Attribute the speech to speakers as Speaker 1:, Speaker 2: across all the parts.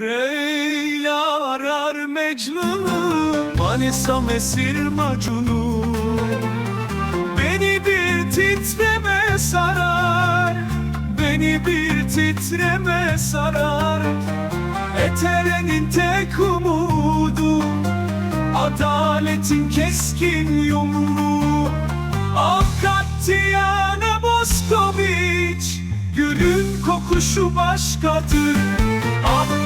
Speaker 1: Leyla arar Mecnun'u Manisa mesir macunu. Beni bir titreme sarar Beni bir titreme sarar. Eterenin tek umudu Adaletin keskin yumruğu. Avukat Diana Boskoviç Gülün kokuşu başkadır. Avukatın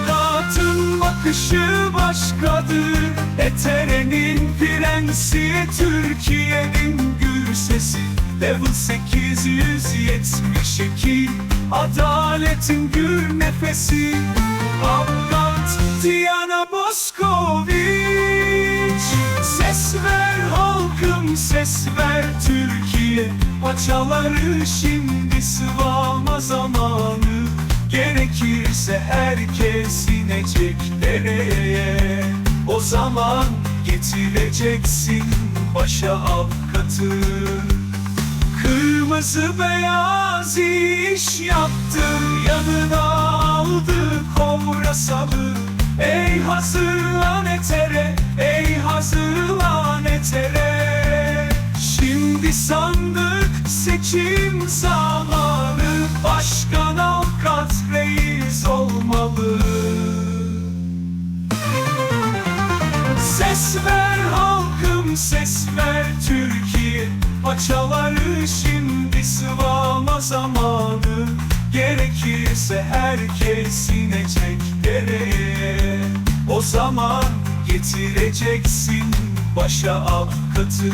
Speaker 1: bakışı başkadır Eterenin prensi Türkiye'nin gür sesi. Level 872 Adaletin gür nefesi. Avukat Diana Boskoviç Ses ver halkım ses ver Türkiye. Paçaları şimdi sıvama zamanı. Gerekirse herkes inecek dereye O zaman getireceksin başa avukatı. Kırmızı beyaz iş yaptı Yanına aldı kobra salı Ey hazırlan etere Ey hazırlan etere. Şimdi sandık seçim zamanı Başkan Ses ver halkım ses ver Türkiye. Paçaları şimdi sıvama zamanı. Gerekirse herkes inecek dereye. O zaman getireceksin başa avukatı